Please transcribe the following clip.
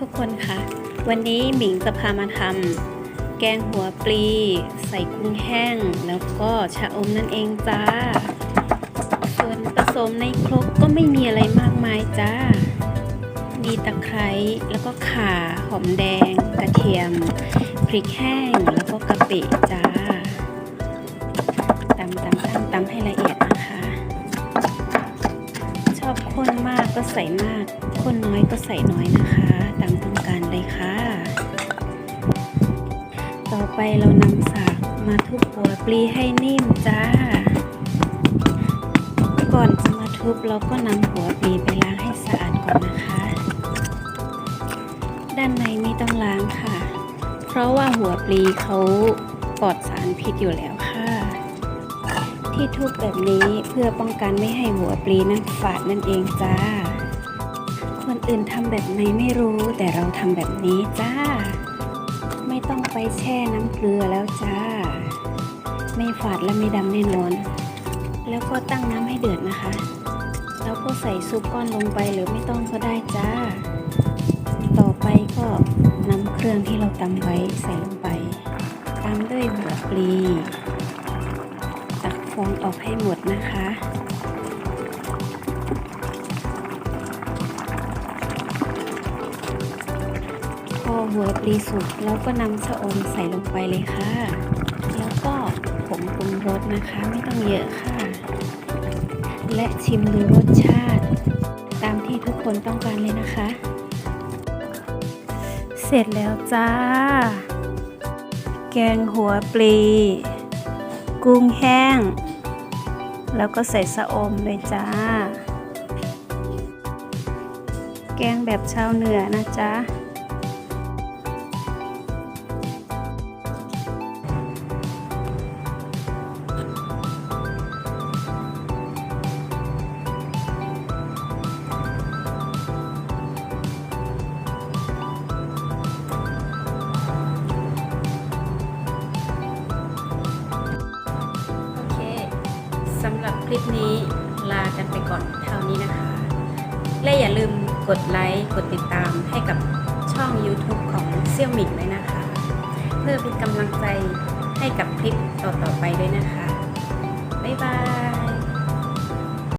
ทุกคนคะวันนี้หมิงจะพามาทำแกงหัวปลี ใส่กุ้งแห้ง แล้วก็ชะอมนั่นเองจ้า ส่วนผสมในครกก็ไม่มีอะไรมากมายจ้า มีตะไคร้แล้วก็ข่าหอมแดง กระเทียม พริกแห้งแล้วก็กะปิจ้าตำตำตำตำให้ละเอียดนะคะชอบข้นมากก็ใส่มากข้นน้อยก็ใส่น้อยนะคะ ไปเรานำสากมาทุบหัวปลีให้นิ่มจ้า ก่อนจะมาทุบเราก็นำหัวปลีไปล้างให้สะอาดก่อนนะคะ ด้านในไม่ต้องล้างค่ะ เพราะว่าหัวปลีเขาปลอดสารพิษอยู่แล้วค่ะ ที่ทุบแบบนี้เพื่อป้องกันไม่ให้หัวปลีนั้นฝาดนั่นเองจ้า คนอื่นทำแบบไหนไม่รู้แต่เราทำแบบนี้จ้า ต้องไปแช่น้ำเกลือแล้วจ้า ไม่ฝาดและไม่ดำแน่นอน แล้วก็ตั้งน้ำให้เดือดนะคะ แล้วก็ใส่ซุปก้อนลงไปหรือไม่ต้องก็ได้จ้า ต่อไปก็นำเครื่องที่เราตำไว้ใส่ลงไปตามด้วยหัวปลี ตักฟองออกให้หมดนะคะ อหัวปลีสุกแล้วก็นำชะอมใส่ลงไปเลยค่ะ แล้วก็ผงปรุงรสนะคะ ไม่ต้องเยอะค่ะ และชิมดูรสชาติ ตามที่ทุกคนต้องการเลยนะคะ เสร็จแล้วจ้า แกงหัวปลี กุ้งแห้ง แล้วก็ใส่สะอมเลยจ้า แกงแบบชาวเหนือนะจ๊ะ ลิปนี้ลากันไปก่อนเท่านี้นะคะ และอย่าลืมกดไลค์กดติดตามให้กับช่อง YouTube ของเซี่ยวหมิงด้วยนะคะ เพื่อเป็นกำลังใจให้กับคลิปต่อๆไปด้วยนะคะ บ๊ายบาย